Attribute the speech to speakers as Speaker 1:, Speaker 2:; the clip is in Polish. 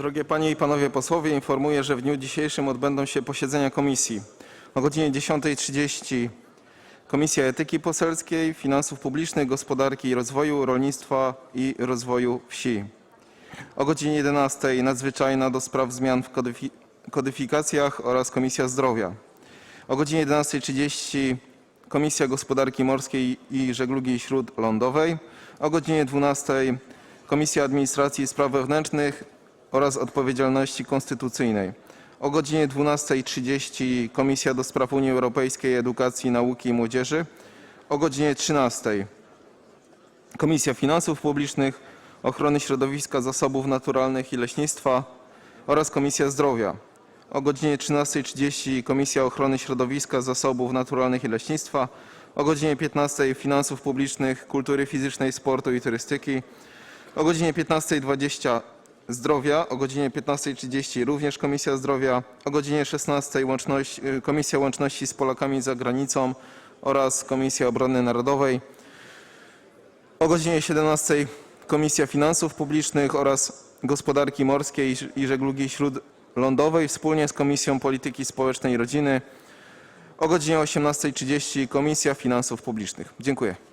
Speaker 1: Drogie Panie i Panowie Posłowie, informuję, że w dniu dzisiejszym odbędą się posiedzenia komisji. O godzinie 10.30 Komisja Etyki Poselskiej, Finansów Publicznych, Gospodarki i Rozwoju, Rolnictwa i Rozwoju Wsi. O godzinie 11 nadzwyczajna do spraw zmian w kodyfi- kodyfikacjach oraz Komisja Zdrowia. O godzinie 11.30 Komisja Gospodarki Morskiej i Żeglugi Śródlądowej. O godzinie 12 Komisja Administracji i Spraw Wewnętrznych oraz Odpowiedzialności Konstytucyjnej. O godzinie 12.30 Komisja do Spraw Unii Europejskiej, Edukacji, Nauki i Młodzieży. O godzinie 13 Komisja Finansów Publicznych, Ochrony Środowiska, Zasobów Naturalnych i Leśnictwa oraz Komisja Zdrowia. O godzinie 13.30 Komisja Ochrony Środowiska, Zasobów Naturalnych i Leśnictwa. O godzinie 15.00 Finansów Publicznych, Kultury Fizycznej, Sportu i Turystyki. O godzinie 15.20 Zdrowia. O godzinie 15.30 również Komisja Zdrowia. O godzinie 16.00 łączność, y, Komisja Łączności z Polakami za Granicą oraz Komisja Obrony Narodowej. O godzinie 17 Komisja Finansów Publicznych oraz Gospodarki Morskiej i Żeglugi Śródlądowej wspólnie z Komisją Polityki Społecznej i Rodziny. O godzinie 18.30 Komisja Finansów Publicznych. Dziękuję.